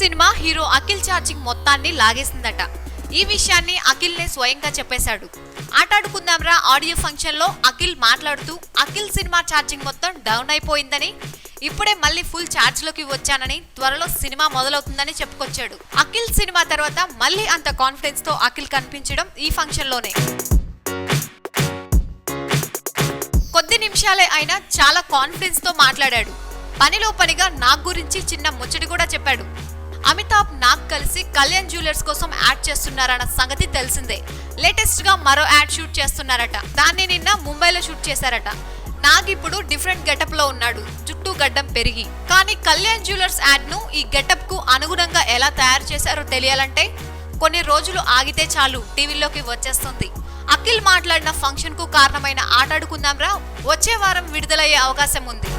Cinema hero Akhil charging మొత్తాన్ని లాగేసిందట. ఈ విషయాన్ని అఖిల్నే స్వయంగా చెప్పేశాడు. ఆటాడుకుందాంరా ఆడియో ఫంక్షన్లో అఖిల్ మాట్లాడుతూ అఖిల్ సినిమా ఛార్జింగ్ మొత్తం డౌన్ అయిపోయిందని ఇప్పుడే మళ్ళీ ఫుల్ ఛార్జ్లోకి వచ్చానని త్వరలో సినిమా మొదలవుతుందని చెప్పుకొచ్చాడు. అఖిల్ సినిమా తర్వాత మళ్ళీ అంత కాన్ఫిడెన్స్తో అఖిల్ కనిపించడం ఈ ఫంక్షన్లోనే కొద్ది నిమిషాలే అయినా చాలా కాన్ఫిడెన్స్తో మాట్లాడాడు. పనిలో పనిగా నా గురించి చిన్న ముచ్చటి కూడా చెప్పాడు. అమితాబ్ నాగ్ కలిసి కళ్యాణ్ జ్యువెలర్స్ కోసం యాడ్ చేస్తున్నారన్న సంగతి తెలిసిందే. లేటెస్ట్గా మరో యాడ్ షూట్ చేస్తున్నారట. దాన్ని నిన్న ముంబైలో షూట్ చేశారట. నాగ్ ఇప్పుడు డిఫరెంట్ గెటప్లో ఉన్నాడు. జుట్టు గడ్డం పెరిగి. కానీ కళ్యాణ్ జ్యువెలర్స్ యాడ్ను ఈ గెటప్కు అనుగుణంగా ఎలా తయారు చేశారో తెలియాలంటే కొన్ని రోజులు ఆగితే చాలు టీవీలోకి వచ్చేస్తుంది. అఖిల్ మాట్లాడిన ఫంక్షన్కు కారణమైన ఆటాడుకుందాంరా వచ్చే వారం విడుదలయ్యే అవకాశం ఉంది.